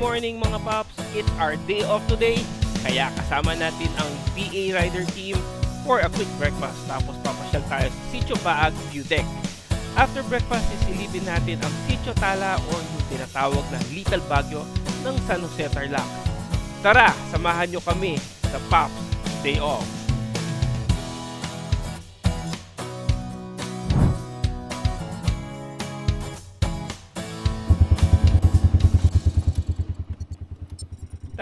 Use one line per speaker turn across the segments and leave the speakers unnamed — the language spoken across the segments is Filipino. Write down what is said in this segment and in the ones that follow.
morning mga paps! It's our day off today, kaya kasama natin ang BA Rider team for a quick breakfast tapos papasyal tayo sa Sitio Baag View. After breakfast, isilipin natin ang Sitio Tala or yung tinatawag na Little Baguio ng San Jose Tarlac. Tara, samahan nyo kami sa Pops Day Off.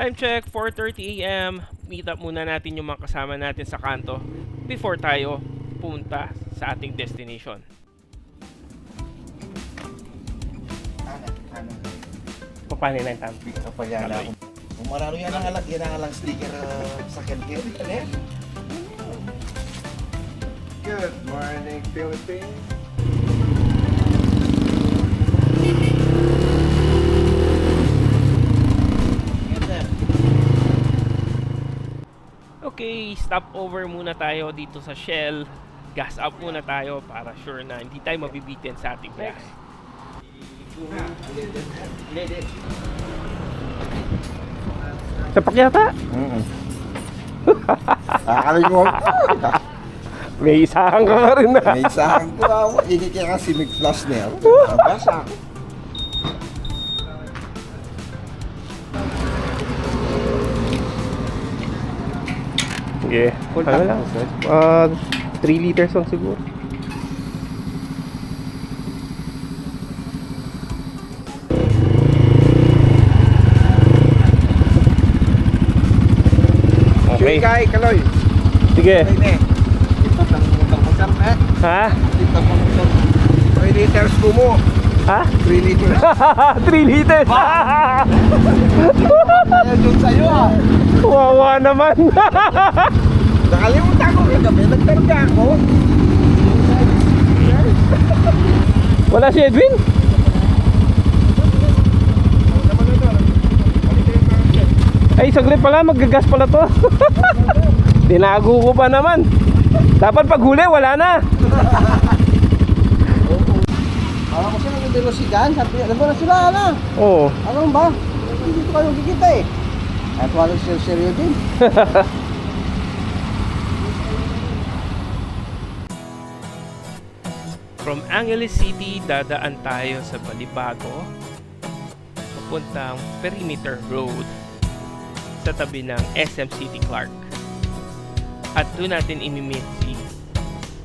Time check, 4.30 a.m. Meet up muna natin yung mga kasama natin sa kanto before tayo pumunta sa ating destination. Paano na yung time?
Apa yan
Kaloy.
ako. Kung marano yan ang alag, yan ang alang sticker uh, sa Kenker. Ano yan?
Good morning, Philippines.
Okay, stop over muna tayo dito sa Shell. Gas up muna tayo para sure na hindi tayo mabibitin sa ating biyahe. Sapak yata.
Mm-mm. Nakakalimutan ko.
May isahan ka rin na.
May isahan ko. Hindi kaya kasi nag-flash na yan. Basa.
Sige, ano lang. Uh, 3 liters lang siguro. Okay.
Kay Kaloy.
Sige.
Eh.
Ha?
Ito mo ito. 3 liters ko mo.
Ha?
3 liters.
3 liters!
Ayan yun sa'yo ah.
Wawa naman!
Nakalimutan ko kagabi. Nagtarga ako.
Wala si Edwin? Ay, saglit pala, maggagas pala to. Tinago ko pa naman. Dapat pag huli, wala na.
Alam ko sila ng velosigan. Sabi, alam mo na sila, ano?
Oo.
Alam ba? Hindi ko kayo kikita eh. At walang seryo din.
From Angeles City, dadaan tayo sa Balibago. Papuntang Perimeter Road sa tabi ng SM City Clark. At doon natin imimit si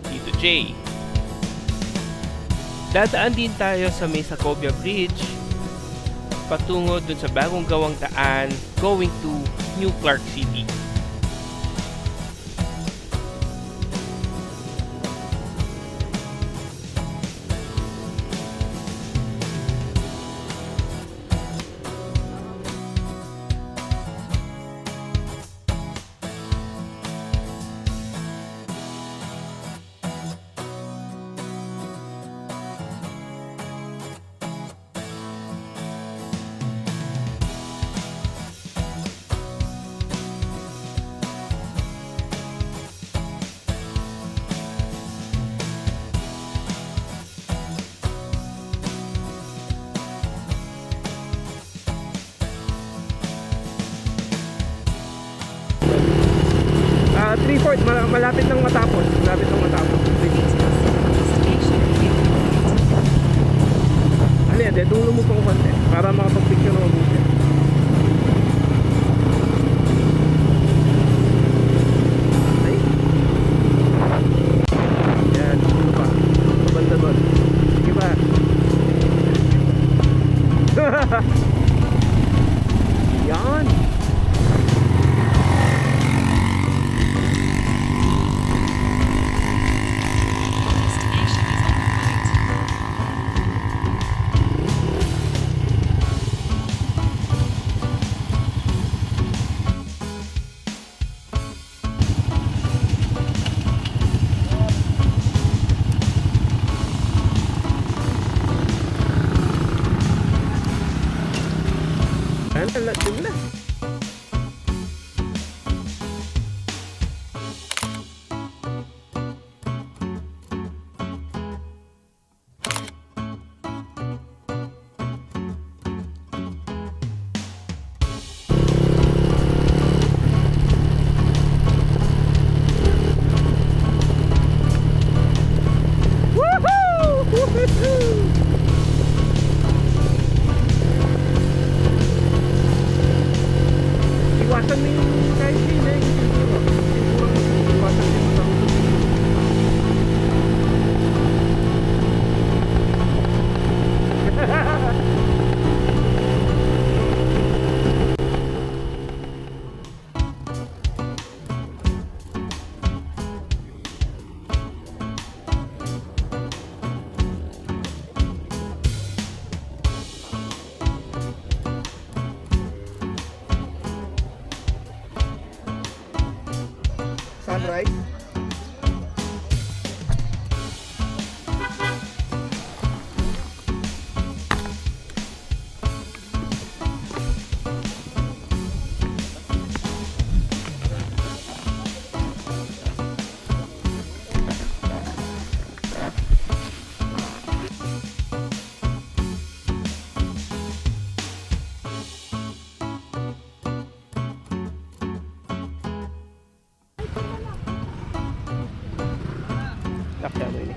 Tito J. Dadaan din tayo sa Mesacobia Bridge patungo dun sa bagong gawang daan going to New Clark City. Ah, 3-4, malapit nang matapos. Malapit nang matapos. Ano yan, de, dulo mo pang konti para makapag-picture ng mabuti. Ano, lahat right? Na. masyado ini.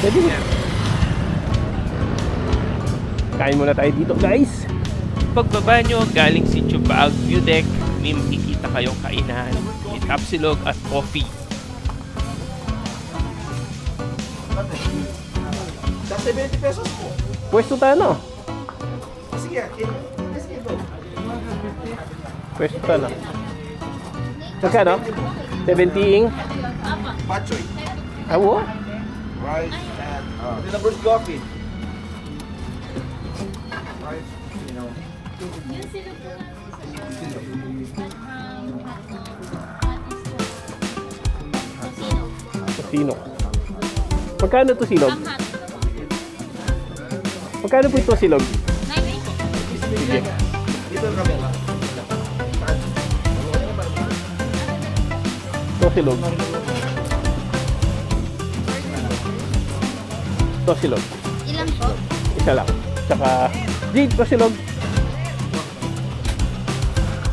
Mo. Kain muna tayo dito, guys. Pagbaba nyo galing si Chubaag View Deck, may makikita kayong kainan, may tapsilog at coffee.
Sa 70 pesos po.
Pwesto tayo, no?
Sige, sige. Sige ito.
Pwesto tayo, no? Magkano? 70
Pachoy.
Awo?
Rice and uh, Tinabers coffee. Rice, you know.
Yung lang sa
Tosino. Magkano to silog? Magkano po ito silog?
980.
Sige.
Dito kami.
Ito silog. Ito silog.
Ilan po?
Isa lang. Tsaka, Jade, ito silog.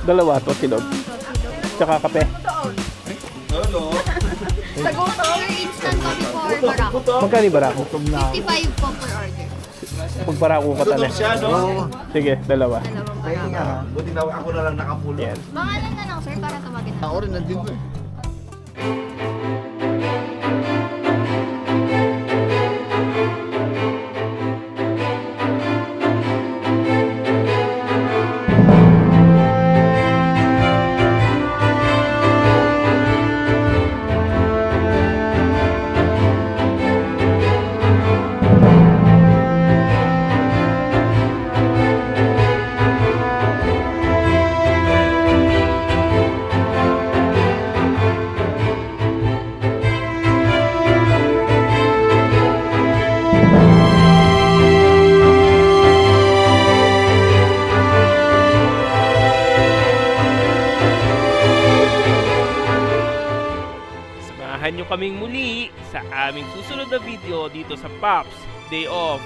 Dalawa, to silog. Tsaka kape.
Hello.
Sir, instant coffee po or barako?
Magkano yung barako?
55 po per order.
Magbarako ka
Tutok
tala.
siya, no?
Sige, dalawa.
Dalawang barako.
nga. Buti na ako na lang nakapulo.
Yan.
Pangalan na lang, sir, para tawagin na.
Ako rin nandito eh.
Samahan nyo kaming muli sa aming susunod na video dito sa Pops Day Off.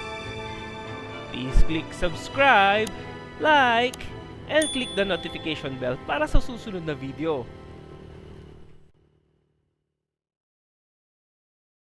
Please click subscribe, like, and click the notification bell para sa susunod na video.